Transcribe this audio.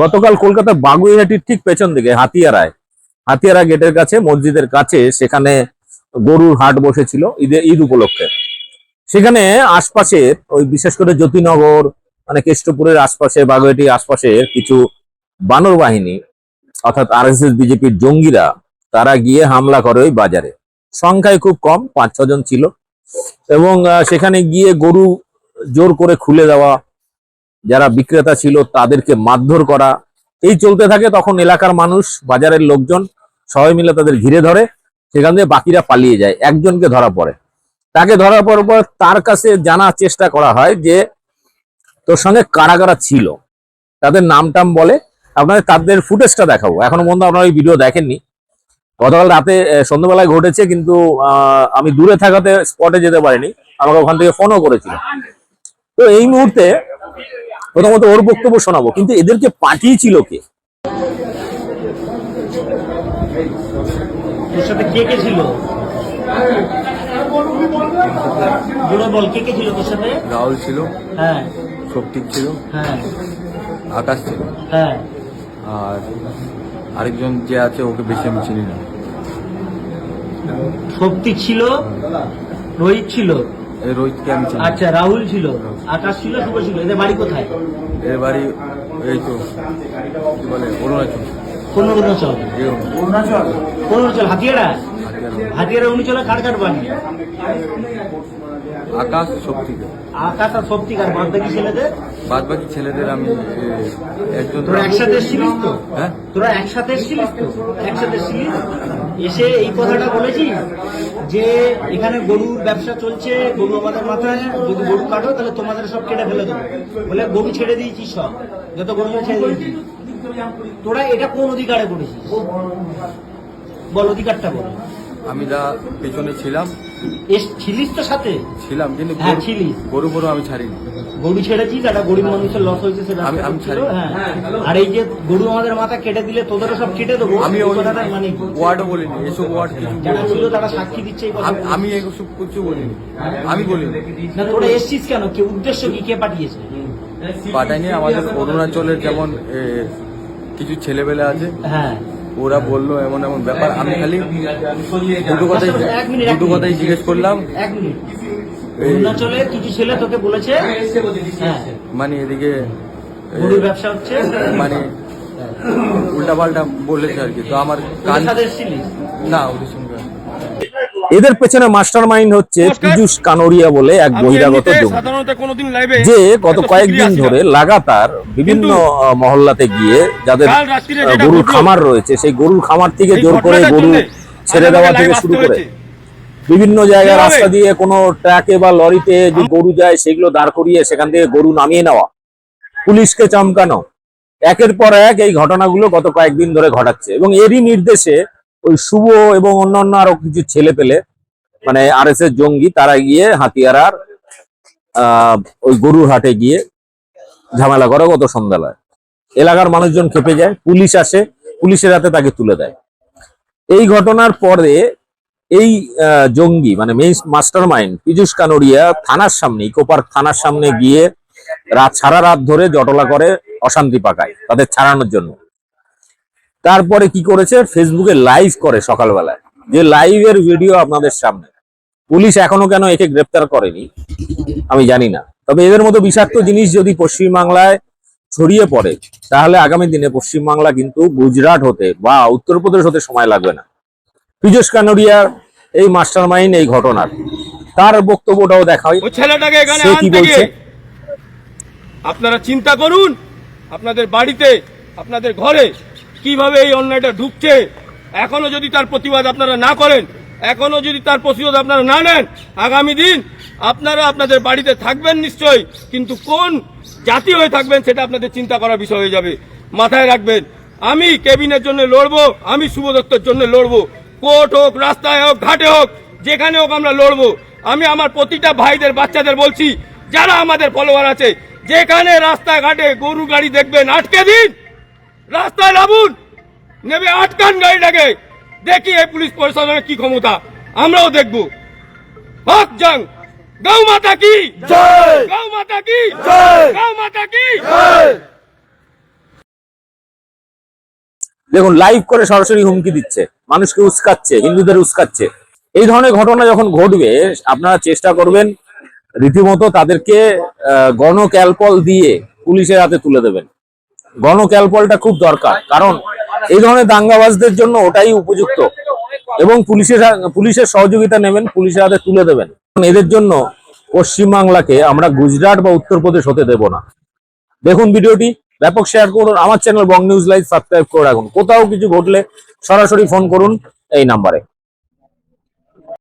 গতকাল কলকাতা বাগুইহাটির ঠিক পেছন দিকে, হাতিয়ারায়। হাতিয়ারা গেটের কাছে, মসজিদের কাছে সেখানে গরুর হাট বসেছিল ঈদে ঈদ উপলক্ষে। সেখানে আশপাশে ওই বিশেষ করে জ্যোতিনগর মানে কেষ্টপুরের আশপাশে, বাগুইহাটির আশপাশে কিছু বানর বাহিনী, অর্থাৎ আর এস বিজেপির জঙ্গিরা, তারা গিয়ে হামলা করে ওই বাজারে। সংখ্যায় খুব কম, পাঁচ ছজন ছিল। এবং সেখানে গিয়ে গরু জোর করে খুলে দেওয়া যারা বিক্রেতা ছিল তাদেরকে মারধর করা। এই চলতে থাকে, তখন এলাকার মানুষ, বাজারের লোকজন সবাই মিলে তাদের ঘিরে ধরে, সেখান থেকে বাকিরা পালিয়ে যায়, একজনকে ধরা পড়ে। তাকে ধরা পড়ার পর তার কাছে জানার চেষ্টা করা হয় যে, তোর সঙ্গে কারা কারা ছিল? তাদের নাম টাম বলে, আপনাদের তাদের ফুটেজটা দেখাবো। এখনও পর্যন্ত আপনারা এই ভিডিও দেখেননি। গতকাল রাতে সন্ধ্যাবেলায় ঘটেছে, কিন্তু আমি দূরে থাকাতে স্পটে যেতে পারিনি। আমাকে ওখান থেকে ফোনও করেছিল। তো এই মুহূর্তে প্রথমত ওর বক্তব্য শোনাবো। কিন্তু এদেরকে পাঠিয়েছিল কে? তোর সাথে কে কে ছিল? জোরে বল কে কে ছিল তোর সাথে? রাহুল ছিল হ্যাঁ। শক্তিক ছিল হ্যাঁ। আকাশ ছিল। হ্যাঁ। আর আরেকজন যে আছে ওকে বেশি আমি চিনি না। শক্তি ছিল রোহিত ছিল। রোহিতকে আমি চিনি। আচ্ছা রাহুল ছিল আকাশ ছিল শুভ ছিল এদের বাড়ি কোথায়? এর বাড়ি এই তো কি বলে অরুণাচল। কোন অরুণাচল? অরুণাচল। কোন অরুণাচল? হাতিয়ারা? হাতিয়ার। অরুণাচলে কার কার বাড়ি? আকাশ শক্তি। আকাশ আর শক্তি কার? বাদ বাকি ছেলেদের? বাদ বাকি ছেলেদের আমি একজন তোরা একসাথে এসেছিলিস তো? হ্যাঁ? তোরা একসাথে এসেছিলিস তো? একসাথে এসেছিলিস? এসে এই কথাটা বলেছি যে এখানে গরুর ব্যবসা চলছে, গরু আমাদের মাথায় যদি গরু কাটো, তাহলে তোমাদের সব কেটে ফেলে দেবো। বলে গরু ছেড়ে দিয়েছি সব, যত গরু ছেড়ে দিয়েছি। তোরা এটা কোন অধিকারে করেছিস? বল, অধিকারটা বল। আমি যা পেছনে ছিলাম এস ছিলিস তো সাথে? ছিলাম কিন্তু হ্যাঁ, গরু- ছিলি। গরু গরু আমি ছাড়িনি। গরু ছেড়েছিস একটা গরিব মানুষের লস হয়েছে সেটা আমি- আমি ছাড়ি। হ্যাঁ। আর এই যে গরু আমাদের মাথা কেটে দিলে তোদেরও সব কেটে দেবো। আমি ওই কথাটা মানে ওয়ার্ডও বলিনি এসব ওয়ার্ড কিছু যারা ছিল তারা সাক্ষী দিচ্ছে আমি- আমি এসব কিছু বলিনি। আমি বলিনি। না তোরা এসছিস কেন? কে উদ্দেশ্য কি? কে পাঠিয়েছে? পাঠায়নি আমাদের অরুণাচলের যেমন কিছু ছেলেবেলা আছে। হ্যাঁ। ওরা বলল এমন এমন ব্যাপার। আমি খালি দুটো কথাই এক মিনিট, এক দুটো কথাই জিজ্ঞেস করলাম। অরুণাচলে কিছু ছেলে তোকে বলেছে? হ্যাঁ মানে এদিকে গরুর ব্যবসা হচ্ছে? মানে উল্টা পাল্টা বলেছে আর কি। তো আমার কান এসছিলিস? না ওদের এদের পেছনে মাস্টার মাইন্ড হচ্ছে পীযুষ কানোরিয়া বলে এক বহিরাগত যে গত কয়েকদিন ধরে লাগাতার বিভিন্ন মহল্লাতে গিয়ে যাদের গরুর খামার রয়েছে সেই গরুর খামার থেকে জোর করে গরু ছেড়ে দেওয়া থেকে শুরু করে। বিভিন্ন জায়গায় রাস্তা দিয়ে কোনো ট্রাকে বা লরিতে যে গরু যায় সেগুলো দাঁড় করিয়ে সেখান থেকে গরু নামিয়ে নেওয়া। পুলিশকে চমকানো। একের পর এক এই ঘটনাগুলো গত কয়েকদিন ধরে ঘটাচ্ছে। এবং এরই নির্দেশে ওই শুভ এবং অন্যান্য আরও কিছু ছেলে পেলে মানে আর এস জঙ্গি, তারা গিয়ে হাতিয়ারার ওই গরুর হাটে গিয়ে ঝামেলা করে গত সন্ধ্যাবেলায় এলাকার মানুষজন খেপে যায়, পুলিশ আসে, পুলিশের হাতে তাকে তুলে দেয়। এই ঘটনার পরে এই জঙ্গি মানে main mastermind Piyush Kanoria থানার সামনে, ইকো পার্ক থানার সামনে গিয়ে রাত সারা রাত ধরে জটলা করে অশান্তি পাকায়, তাদের ছাড়ানোর জন্য। তারপরে কি করেছে? ফেসবুকে লাইভ করে সকালবেলায়। যে লাইভের ভিডিও আপনাদের সামনে। পুলিশ এখনও কেন একে গ্রেপ্তার করেনি? আমি জানি না। তবে এদের মতো বিষাক্ত জিনিস যদি পশ্চিমবাংলায় ছড়িয়ে পড়ে তাহলে আগামী দিনে পশ্চিমবাংলা কিন্তু গুজরাট হতে বা উত্তরপ্রদেশ হতে সময় লাগবে না। পীযুষ কানোরিয়ার এই মাস্টার মাইন্ড এই ঘটনার। তার বক্তব্যটাও দেখা হয় ছেলেটাকে এখানে কি আনতে বলছে? গিয়ে আপনারা চিন্তা করুন। আপনাদের বাড়িতে আপনাদের ঘরে কীভাবে এই অন্যায়টা ঢুকছে? এখনও যদি তার প্রতিবাদ আপনারা না করেন, এখনও যদি তার প্রতিবাদ আপনারা না নেন, আগামী দিন আপনারা আপনাদের বাড়িতে থাকবেন নিশ্চয়ই, কিন্তু কোন জাতি হয়ে থাকবেন সেটা আপনাদের চিন্তা করার বিষয় হয়ে যাবে। মাথায় রাখবেন, আমি কেবিনের জন্য লড়বো, আমি শুভ দত্তর জন্য লড়বো। কোর্ট হোক, রাস্তায় হোক, ঘাটে হোক, যেখানে হোক আমরা লড়বো। আমি আমার প্রতিটা ভাইদের, বাচ্চাদের বলছি, যারা আমাদের ফলোয়ার আছে, যেখানে রাস্তাঘাটে গরু গাড়ি দেখবেন, আটকে দিন। রাস্তায় নামুন। নেবে আটকান গাড়িটাকে। দেখি এই পুলিশ প্রশাসনের কি ক্ষমতা। আমরাও দেখব। জং। গৌ মাতা কি? গৌ মাতা কি? গৌ মাতা কি? দেখুন লাইভ করে সরাসরি হুমকি দিচ্ছে। মানুষকে উস্কাচ্ছে হিন্দুদের উস্কাচ্ছে। এই ধরনের ঘটনা যখন ঘটবে আপনারা চেষ্টা করবেন রীতিমতো তাদেরকে গণক্যালপল দিয়ে পুলিশের হাতে তুলে দেবেন। গণক্যালপলটা খুব দরকার। কারণ এই ধরনের দাঙ্গাবাজদের জন্য ওটাই উপযুক্ত। এবং পুলিশের পুলিশের সহযোগিতা নেবেন, পুলিশের হাতে তুলে দেবেন। এদের জন্য পশ্চিমবাংলাকে আমরা গুজরাট বা উত্তরপ্রদেশ হতে দেব না। দেখুন ভিডিওটি, ব্যাপক শেয়ার করুন, আমার channel Bong News Live subscribe করে রাখুন। কোথাও কিছু ঘটলে সরাসরি ফোন করুন এই নাম্বারে।